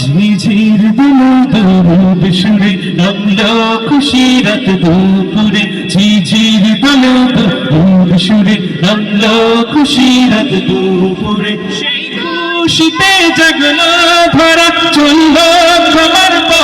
ঝিঝির দিল দরুদ সুরে নামলো খুশিরাত দুপুরে ঝিঝির দিল দরুদ সুরে নামলো খুশিরাত দুপুরে। খুশিতে জাগলো ধরা চলল তোমার পরম্পরা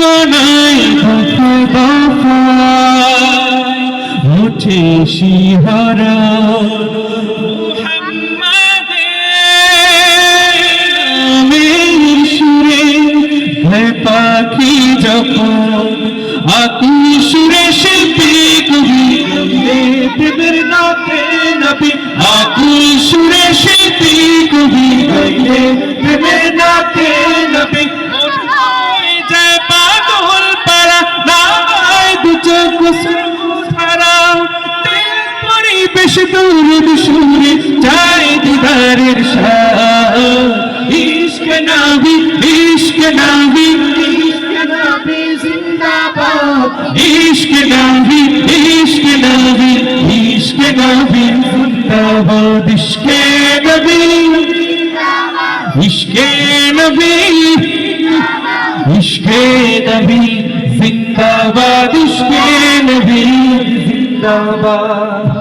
কোনাই উঠে শিহরা। সুরে পাখি যখন আকুল সুরে শিল্পী কবি। প্রেমের নাতে নবী আকুল সুরে শিল্পী কবি। প্রেমের নাতে নবী পরিবেশ দূর সুরে যায় দিদারের ইশক নবী ইশক নবী ইশক নবী ইশক নবী ইশক নবী ইশক নবী জিন্দাবাদ ইশক নবী ইশক নবী ইশক নবী জিন্দাবাদ ইশক নবী জিন্দাবাদ